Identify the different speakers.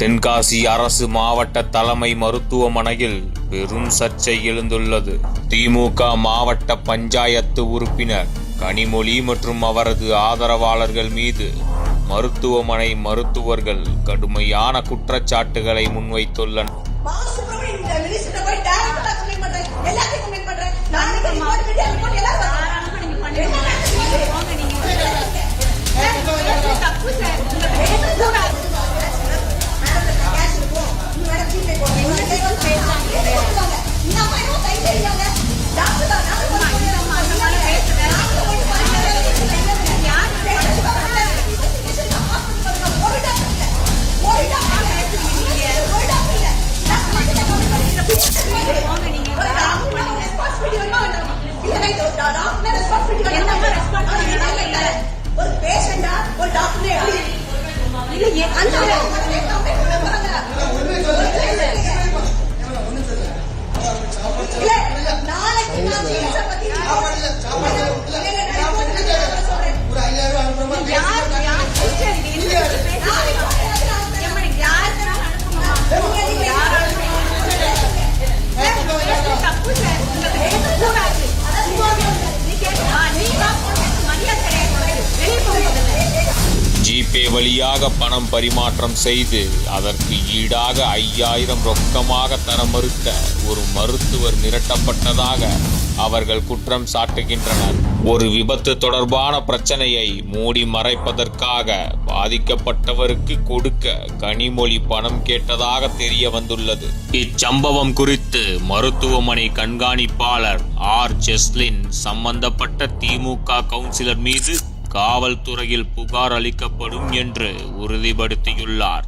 Speaker 1: தென்காசி அரசு மாவட்ட தலைமை மருத்துவமனையில் பெரும் சர்ச்சை எழுந்துள்ளது. திமுக மாவட்ட பஞ்சாயத்து உறுப்பினர் கனிமொழி மற்றும் அவரது ஆதரவாளர்கள் மீது மருத்துவமனை மருத்துவர்கள் கடுமையான குற்றச்சாட்டுகளை முன்வைத்துள்ளனர்.
Speaker 2: ஒரு பேஷண்டா ஒரு டாக்டரே இல்ல
Speaker 3: அந்த
Speaker 1: ஜிபே வழியாக பணம் பரிமாற்றம் செய்து அதற்கு ஈடாக ஐயாயிரம் ரொக்கமாக தர மறுத்த ஒரு மருத்துவர் மிரட்டப்பட்டதாக அவர்கள் குற்றம் சாட்டுகின்றனர். ஒரு விபத்து தொடர்பான பிரச்சனையை மூடி மறைப்பதற்காக பாதிக்கப்பட்டவருக்கு கொடுக்க கனிமொழி பணம் கேட்டதாக தெரிய வந்துள்ளது. இச்சம்பவம் குறித்து மருத்துவமனை கண்காணிப்பாளர் ஆர். ஜெஸ்லின் சம்பந்தப்பட்ட திமுக கவுன்சிலர் மீது காவல்துறையில் புகார் அளிக்கப்படும் என்று உறுதிப்படுத்தியுள்ளார்.